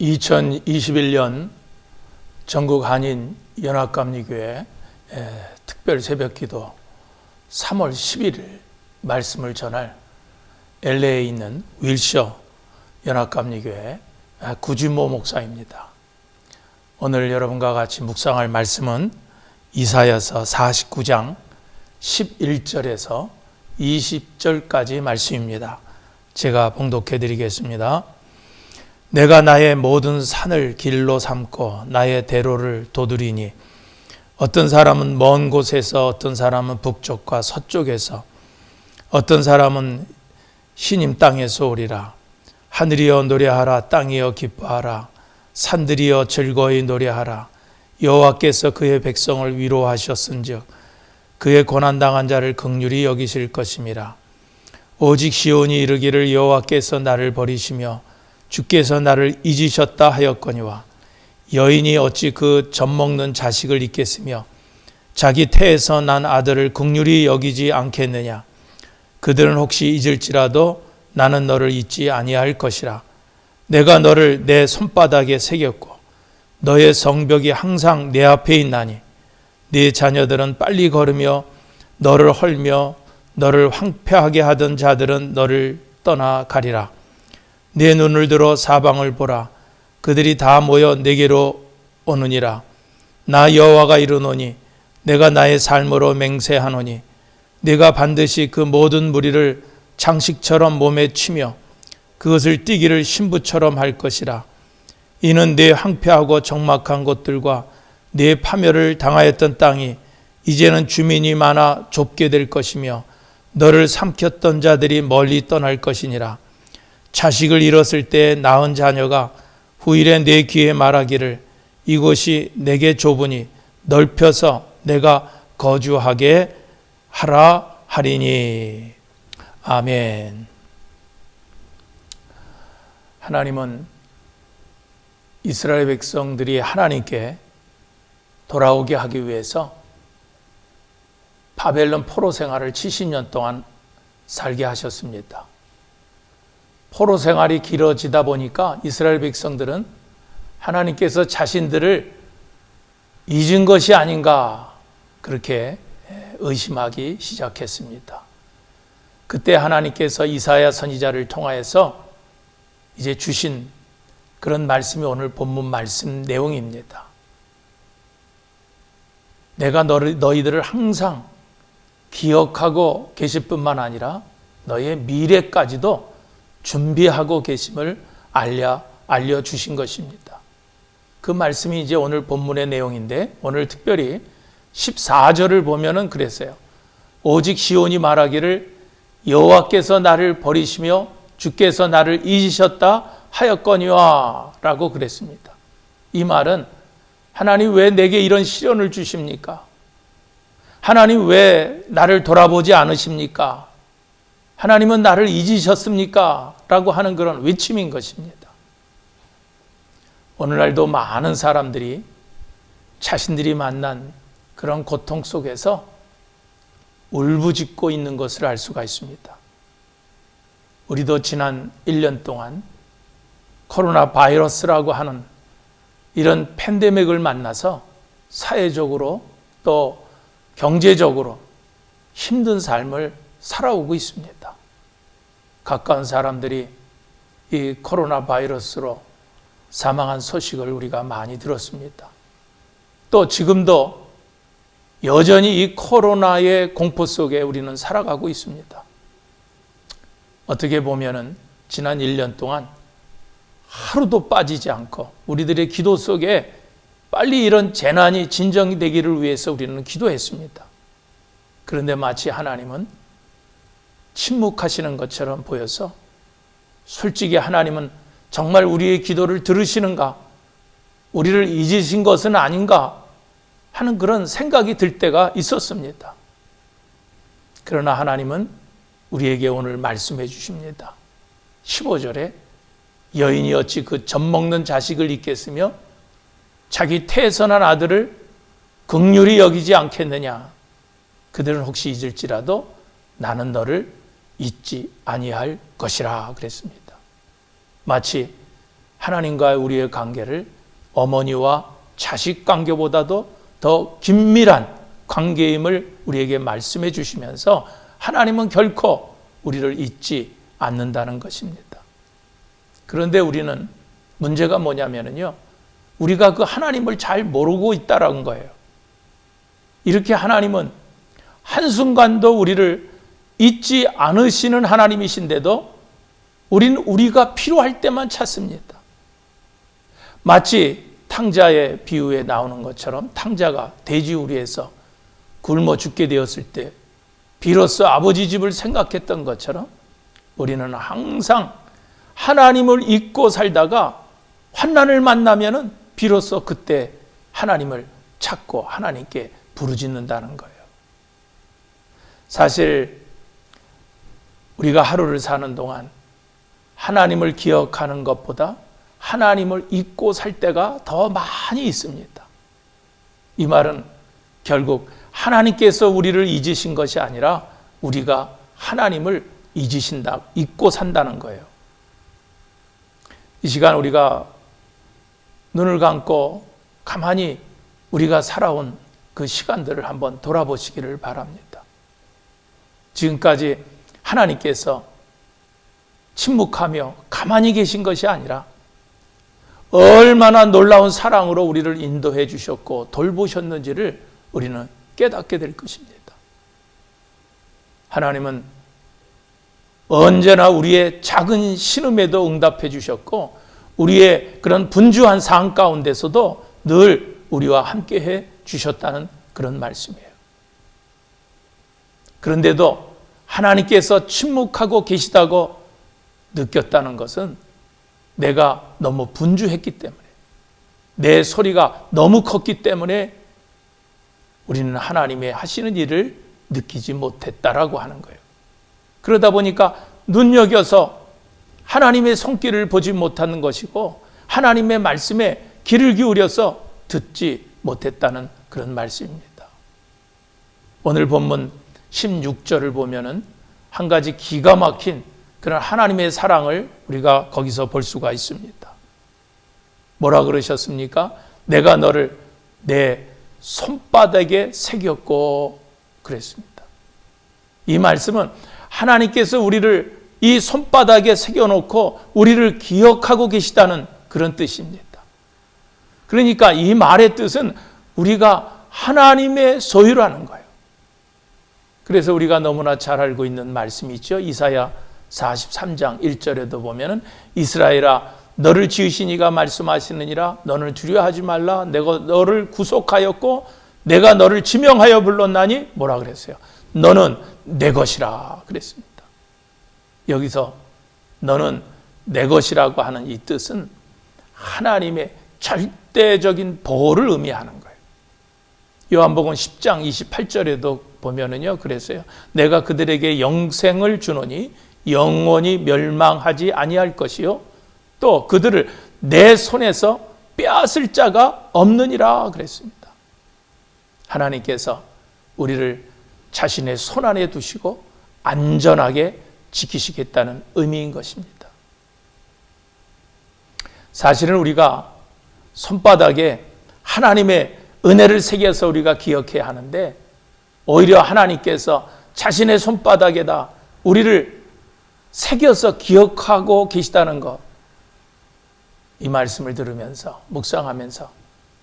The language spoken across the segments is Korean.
2021년 전국 한인 연합감리교회 특별 새벽기도 3월 11일 말씀을 전할 LA에 있는 윌셔 연합감리교회 구진모 목사입니다. 오늘 여러분과 같이 묵상할 말씀은 이사야서 49장 11절에서 20절까지 말씀입니다. 제가 봉독해 드리겠습니다. 내가 나의 모든 산을 길로 삼고 나의 대로를 도드리니 어떤 사람은 먼 곳에서 어떤 사람은 북쪽과 서쪽에서 어떤 사람은 신임 땅에서 오리라. 하늘이여 노래하라 땅이여 기뻐하라. 산들이여 즐거이 노래하라. 여호와께서 그의 백성을 위로하셨은즉 그의 고난 당한 자를 극률히 여기실 것임이라. 오직 시온이 이르기를 여호와께서 나를 버리시며 주께서 나를 잊으셨다 하였거니와 여인이 어찌 그 젖먹는 자식을 잊겠으며 자기 태에서 난 아들을 극률히 여기지 않겠느냐? 그들은 혹시 잊을지라도 나는 너를 잊지 아니할 것이라. 내가 너를 내 손바닥에 새겼고 너의 성벽이 항상 내 앞에 있나니 네 자녀들은 빨리 걸으며 너를 헐며 너를 황폐하게 하던 자들은 너를 떠나 가리라 내 눈을 들어 사방을 보라. 그들이 다 모여 내게로 오느니라. 나 여호와가 이르노니 내가 나의 삶으로 맹세하노니 내가 반드시 그 모든 무리를 장식처럼 몸에 치며 그것을 띠기를 신부처럼 할 것이라. 이는 내 황폐하고 적막한 곳들과 내 파멸을 당하였던 땅이 이제는 주민이 많아 좁게 될 것이며 너를 삼켰던 자들이 멀리 떠날 것이니라 자식을 잃었을 때 낳은 자녀가 후일에 내 귀에 말하기를 이곳이 내게 좁으니 넓혀서 내가 거주하게 하라 하리니 아멘. 하나님은 이스라엘 백성들이 하나님께 돌아오게 하기 위해서 바벨론 포로 생활을 70년 동안 살게 하셨습니다. 포로 생활이 길어지다 보니까 이스라엘 백성들은 하나님께서 자신들을 잊은 것이 아닌가 그렇게 의심하기 시작했습니다. 그때 하나님께서 이사야 선지자를 통하여서 이제 주신 그런 말씀이 오늘 본문 말씀 내용입니다. 내가 너를, 너희들을 항상 기억하고 계실 뿐만 아니라 너의 미래까지도 준비하고 계심을 알려, 알려 주신 것입니다. 그 말씀이 이제 오늘 본문의 내용인데 오늘 특별히 14절을 보면은 그랬어요. 오직 시온이 말하기를 여호와께서 나를 버리시며 주께서 나를 잊으셨다 하였거니와 라고 그랬습니다. 이 말은 하나님 왜 내게 이런 시련을 주십니까? 하나님 왜 나를 돌아보지 않으십니까? 하나님은 나를 잊으셨습니까? 라고 하는 그런 외침인 것입니다. 오늘날도 많은 사람들이 자신들이 만난 그런 고통 속에서 울부짖고 있는 것을 알 수가 있습니다. 우리도 지난 1년 동안 코로나 바이러스라고 하는 이런 팬데믹을 만나서 사회적으로 또 경제적으로 힘든 삶을 살아오고 있습니다. 가까운 사람들이 이 코로나 바이러스로 사망한 소식을 우리가 많이 들었습니다. 또 지금도 여전히 이 코로나의 공포 속에 우리는 살아가고 있습니다. 어떻게 보면은 지난 1년 동안 하루도 빠지지 않고 우리들의 기도 속에 빨리 이런 재난이 진정이 되기를 위해서 우리는 기도했습니다. 그런데 마치 하나님은 침묵하시는 것처럼 보여서 솔직히 하나님은 정말 우리의 기도를 들으시는가? 우리를 잊으신 것은 아닌가? 하는 그런 생각이 들 때가 있었습니다. 그러나 하나님은 우리에게 오늘 말씀해 주십니다. 15절에 여인이 어찌 그 젖 먹는 자식을 잊겠으며 자기 태선한 아들을 극률이 여기지 않겠느냐. 그들은 혹시 잊을지라도 나는 너를 잊지 아니할 것이라 그랬습니다. 마치 하나님과의 우리의 관계를 어머니와 자식 관계보다도 더 긴밀한 관계임을 우리에게 말씀해 주시면서 하나님은 결코 우리를 잊지 않는다는 것입니다. 그런데 우리는 문제가 뭐냐면요. 우리가 그 하나님을 잘 모르고 있다라는 거예요. 이렇게 하나님은 한순간도 우리를 잊지 않으시는 하나님이신데도 우리는 우리가 필요할 때만 찾습니다. 마치 탕자의 비유에 나오는 것처럼 탕자가 돼지우리에서 굶어 죽게 되었을 때 비로소 아버지 집을 생각했던 것처럼 우리는 항상 하나님을 잊고 살다가 환난을 만나면은 비로소 그때 하나님을 찾고 하나님께 부르짖는다는 거예요. 사실 우리가 하루를 사는 동안 하나님을 기억하는 것보다 하나님을 잊고 살 때가 더 많이 있습니다. 이 말은 결국 하나님께서 우리를 잊으신 것이 아니라 우리가 하나님을 잊으신다, 잊고 산다는 거예요. 이 시간 우리가 눈을 감고 가만히 우리가 살아온 그 시간들을 한번 돌아보시기를 바랍니다. 지금까지 하나님께서 침묵하며 가만히 계신 것이 아니라 얼마나 놀라운 사랑으로 우리를 인도해 주셨고 돌보셨는지를 우리는 깨닫게 될 것입니다. 하나님은 언제나 우리의 작은 신음에도 응답해 주셨고 우리의 그런 분주한 상황 가운데서도 늘 우리와 함께 해 주셨다는 그런 말씀이에요. 그런데도 하나님께서 침묵하고 계시다고 느꼈다는 것은 내가 너무 분주했기 때문에 내 소리가 너무 컸기 때문에 우리는 하나님의 하시는 일을 느끼지 못했다라고 하는 거예요. 그러다 보니까 눈여겨서 하나님의 손길을 보지 못하는 것이고 하나님의 말씀에 귀를 기울여서 듣지 못했다는 그런 말씀입니다. 오늘 본문 16절을 보면은 한 가지 기가 막힌 그런 하나님의 사랑을 우리가 거기서 볼 수가 있습니다. 뭐라 그러셨습니까? 내가 너를 내 손바닥에 새겼고 그랬습니다. 이 말씀은 하나님께서 우리를 이 손바닥에 새겨놓고 우리를 기억하고 계시다는 그런 뜻입니다. 그러니까 이 말의 뜻은 우리가 하나님의 소유라는 거예요. 그래서 우리가 너무나 잘 알고 있는 말씀이 있죠. 이사야 43장 1절에도 보면은 이스라엘아 너를 지으신 이가 말씀하시느니라 너는 두려워하지 말라 내가 너를 구속하였고 내가 너를 지명하여 불렀나니 뭐라 그랬어요? 너는 내 것이라 그랬습니다. 여기서 너는 내 것이라고 하는 이 뜻은 하나님의 절대적인 보호를 의미하는 거예요. 요한복음 10장 28절에도 보면은요, 그랬어요. 내가 그들에게 영생을 주노니 영원히 멸망하지 아니할 것이요. 또 그들을 내 손에서 빼앗을 자가 없느니라 그랬습니다. 하나님께서 우리를 자신의 손 안에 두시고 안전하게 지키시겠다는 의미인 것입니다. 사실은 우리가 손바닥에 하나님의 은혜를 새겨서 우리가 기억해야 하는데 오히려 하나님께서 자신의 손바닥에다 우리를 새겨서 기억하고 계시다는 것. 이 말씀을 들으면서 묵상하면서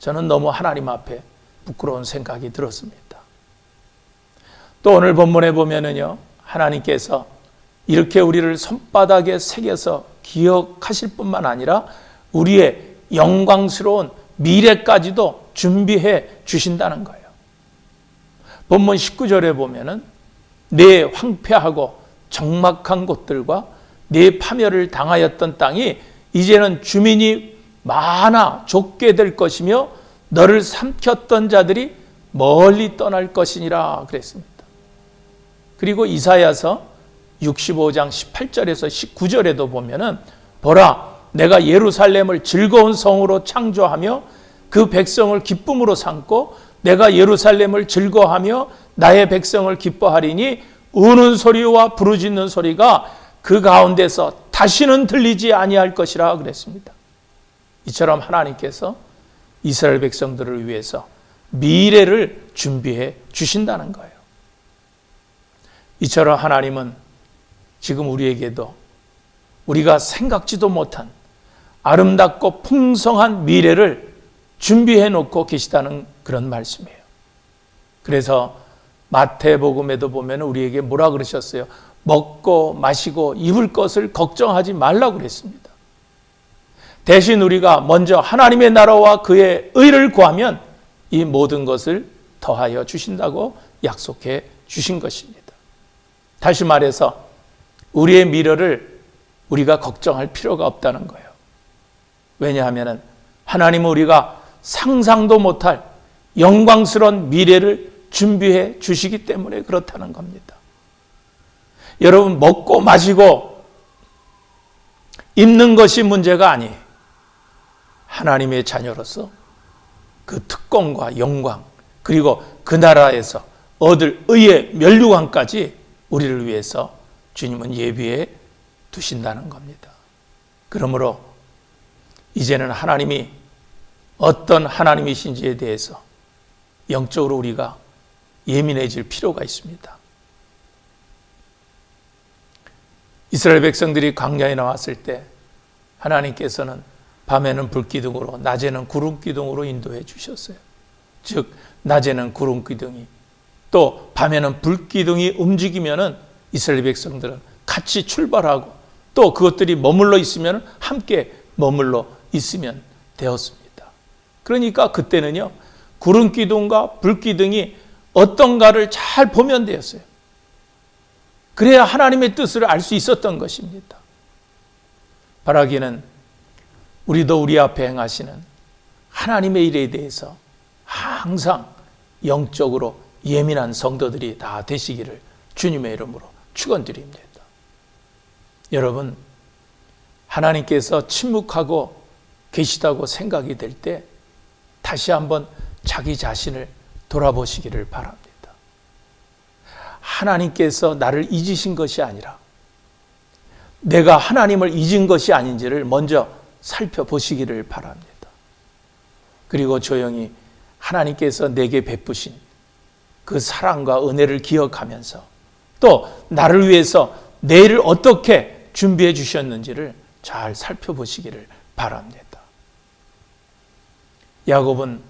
저는 너무 하나님 앞에 부끄러운 생각이 들었습니다. 또 오늘 본문에 보면은요. 하나님께서 이렇게 우리를 손바닥에 새겨서 기억하실 뿐만 아니라 우리의 영광스러운 미래까지도 준비해 주신다는 거예요. 본문 19절에 보면은 내 황폐하고 적막한 곳들과 내 파멸을 당하였던 땅이 이제는 주민이 많아 좁게 될 것이며 너를 삼켰던 자들이 멀리 떠날 것이니라 그랬습니다. 그리고 이사야서 65장 18절에서 19절에도 보면은 보라 내가 예루살렘을 즐거운 성으로 창조하며 그 백성을 기쁨으로 삼고 내가 예루살렘을 즐거하며 나의 백성을 기뻐하리니 우는 소리와 부르짖는 소리가 그 가운데서 다시는 들리지 아니할 것이라 그랬습니다. 이처럼 하나님께서 이스라엘 백성들을 위해서 미래를 준비해 주신다는 거예요. 이처럼 하나님은 지금 우리에게도 우리가 생각지도 못한 아름답고 풍성한 미래를 준비해 놓고 계시다는 그런 말씀이에요. 그래서 마태복음에도 보면 우리에게 뭐라 그러셨어요? 먹고 마시고 입을 것을 걱정하지 말라고 그랬습니다. 대신 우리가 먼저 하나님의 나라와 그의 의를 구하면 이 모든 것을 더하여 주신다고 약속해 주신 것입니다. 다시 말해서 우리의 미래를 우리가 걱정할 필요가 없다는 거예요. 왜냐하면 하나님은 우리가 상상도 못할 영광스러운 미래를 준비해 주시기 때문에 그렇다는 겁니다. 여러분, 먹고 마시고 입는 것이 문제가 아니에요. 하나님의 자녀로서 그 특권과 영광, 그리고 그 나라에서 얻을 의의 멸류관까지 우리를 위해서 주님은 예비해 두신다는 겁니다. 그러므로 이제는 하나님이 어떤 하나님이신지에 대해서 영적으로 우리가 예민해질 필요가 있습니다. 이스라엘 백성들이 광야에 나왔을 때 하나님께서는 밤에는 불기둥으로 낮에는 구름기둥으로 인도해 주셨어요. 즉 낮에는 구름기둥이 또 밤에는 불기둥이 움직이면은 이스라엘 백성들은 같이 출발하고 또 그것들이 머물러 있으면 함께 머물러 있으면 되었습니다. 그러니까 그때는요 구름 기둥과 불 기둥이 어떤가를 잘 보면 되었어요. 그래야 하나님의 뜻을 알 수 있었던 것입니다. 바라기는 우리도 우리 앞에 행하시는 하나님의 일에 대해서 항상 영적으로 예민한 성도들이 다 되시기를 주님의 이름으로 축원드립니다. 여러분 하나님께서 침묵하고 계시다고 생각이 될 때 다시 한번 자기 자신을 돌아보시기를 바랍니다. 하나님께서 나를 잊으신 것이 아니라 내가 하나님을 잊은 것이 아닌지를 먼저 살펴보시기를 바랍니다. 그리고 조용히 하나님께서 내게 베푸신 그 사랑과 은혜를 기억하면서 또 나를 위해서 내일을 어떻게 준비해 주셨는지를 잘 살펴보시기를 바랍니다. 야곱은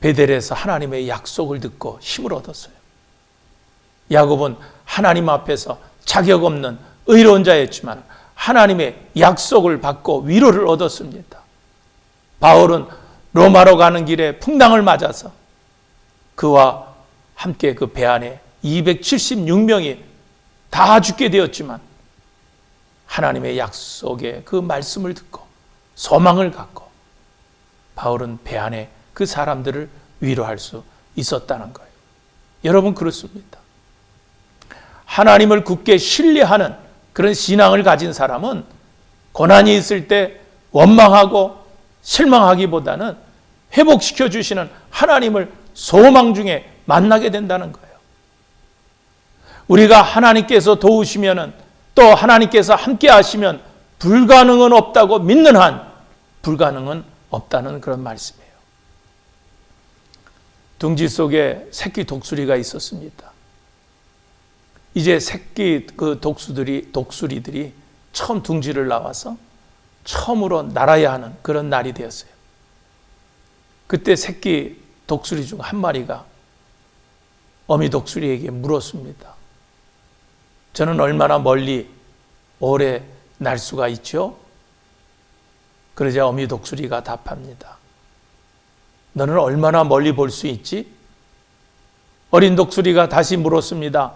베델에서 하나님의 약속을 듣고 힘을 얻었어요. 야곱은 하나님 앞에서 자격 없는 의로운 자였지만 하나님의 약속을 받고 위로를 얻었습니다. 바울은 로마로 가는 길에 풍랑을 맞아서 그와 함께 그 배 안에 276명이 다 죽게 되었지만 하나님의 약속의 그 말씀을 듣고 소망을 갖고 바울은 배 안에 그 사람들을 위로할 수 있었다는 거예요. 여러분 그렇습니다. 하나님을 굳게 신뢰하는 그런 신앙을 가진 사람은 고난이 있을 때 원망하고 실망하기보다는 회복시켜 주시는 하나님을 소망 중에 만나게 된다는 거예요. 우리가 하나님께서 도우시면은 또 하나님께서 함께 하시면 불가능은 없다고 믿는 한 불가능은 없다는 그런 말씀이에요. 둥지 속에 새끼 독수리가 있었습니다. 이제 새끼 그 독수들이 독수리들이 처음 둥지를 나와서 처음으로 날아야 하는 그런 날이 되었어요. 그때 새끼 독수리 중 한 마리가 어미 독수리에게 물었습니다. 저는 얼마나 멀리 오래 날 수가 있죠? 그러자 어미 독수리가 답합니다. 너는 얼마나 멀리 볼 수 있지? 어린 독수리가 다시 물었습니다.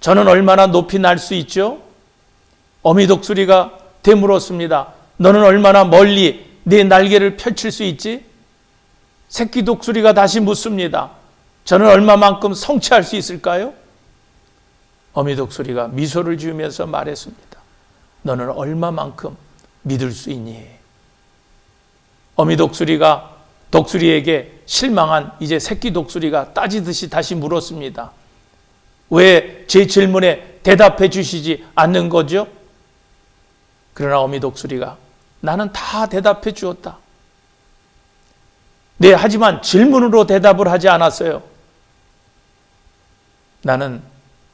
저는 얼마나 높이 날 수 있죠? 어미 독수리가 되물었습니다. 너는 얼마나 멀리 내 날개를 펼칠 수 있지? 새끼 독수리가 다시 묻습니다. 저는 얼마만큼 성취할 수 있을까요? 어미 독수리가 미소를 지으면서 말했습니다. 너는 얼마만큼 믿을 수 있니? 어미 독수리가 독수리에게 실망한 이제 새끼 독수리가 따지듯이 다시 물었습니다. 왜 제 질문에 대답해 주시지 않는 거죠? 그러나 어미 독수리가 나는 다 대답해 주었다. 네, 하지만 질문으로 대답을 하지 않았어요. 나는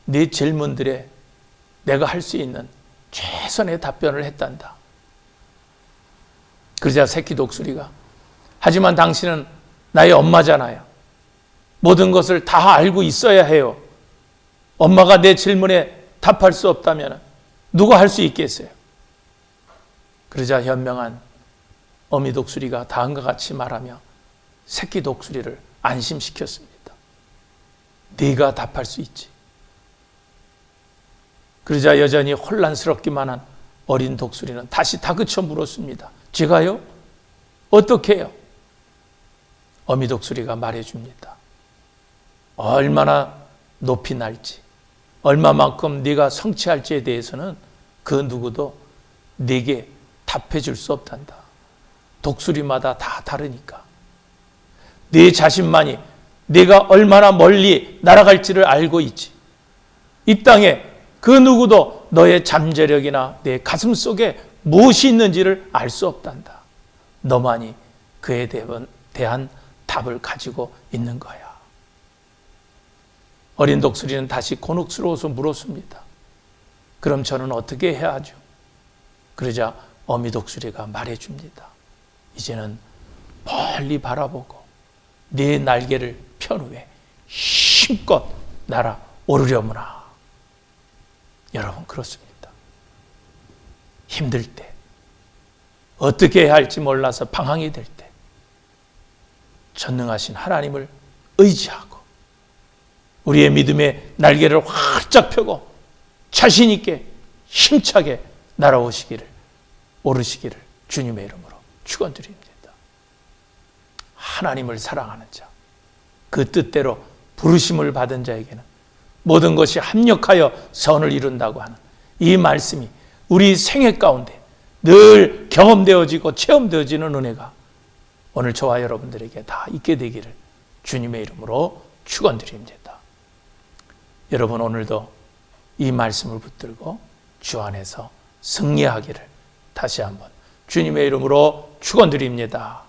네 질문들에 내가 할 수 있는 최선의 답변을 했단다. 그러자 새끼 독수리가 하지만 당신은 나의 엄마잖아요. 모든 것을 다 알고 있어야 해요. 엄마가 내 질문에 답할 수 없다면 누가 할 수 있겠어요? 그러자 현명한 어미 독수리가 다음과 같이 말하며 새끼 독수리를 안심시켰습니다. 네가 답할 수 있지. 그러자 여전히 혼란스럽기만 한 어린 독수리는 다시 다그쳐 물었습니다. 제가요? 어떻게 해요? 어미 독수리가 말해줍니다. 얼마나 높이 날지, 얼마만큼 네가 성취할지에 대해서는 그 누구도 네게 답해 줄 수 없단다. 독수리마다 다 다르니까. 네 자신만이 네가 얼마나 멀리 날아갈지를 알고 있지. 이 땅에 그 누구도 너의 잠재력이나 내 가슴 속에 무엇이 있는지를 알 수 없단다. 너만이 그에 대한 답을 가지고 있는 거야. 어린 독수리는 다시 곤혹스러워서 물었습니다. 그럼 저는 어떻게 해야 하죠? 그러자 어미 독수리가 말해줍니다. 이제는 멀리 바라보고 네 날개를 편 후에 힘껏 날아 오르려무나. 여러분 그렇습니다. 힘들 때 어떻게 해야 할지 몰라서 방황이 될 때 전능하신 하나님을 의지하고 우리의 믿음의 날개를 활짝 펴고 자신 있게 힘차게 날아오시기를 오르시기를 주님의 이름으로 축원드립니다. 하나님을 사랑하는 자, 그 뜻대로 부르심을 받은 자에게는 모든 것이 합력하여 선을 이룬다고 하는 이 말씀이 우리 생애 가운데 늘 경험되어지고 체험되어지는 은혜가 오늘 저와 여러분들에게 다 있게 되기를 주님의 이름으로 축원드립니다. 여러분 오늘도 이 말씀을 붙들고 주 안에서 승리하기를 다시 한번 주님의 이름으로 축원드립니다.